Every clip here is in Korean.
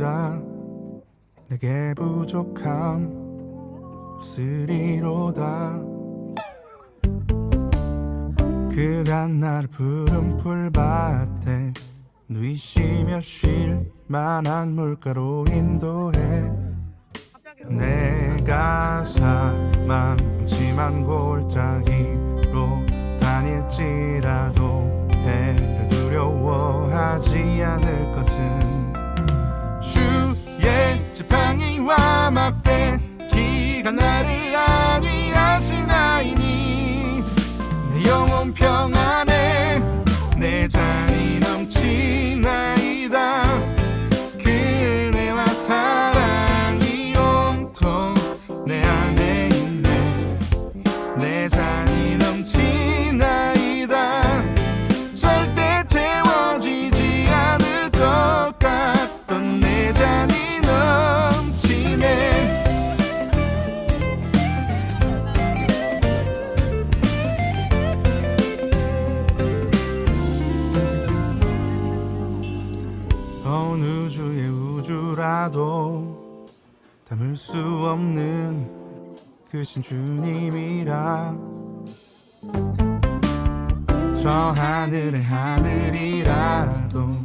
찾아 내게 부족함 없으리로다. 그가 날 푸른 풀밭에 누이시며 쉴 만한 물가로 인도해. 내가 사망치만 골짜기 지팡이와 막대. 기가 나를 안위하시나이니. 내 영혼 평안 어느 주의 우주라도 담을 수 없는 크신 주님이라. 저 하늘의 하늘이라도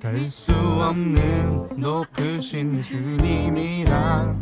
닿을 수 없는 높으신 이 주님이라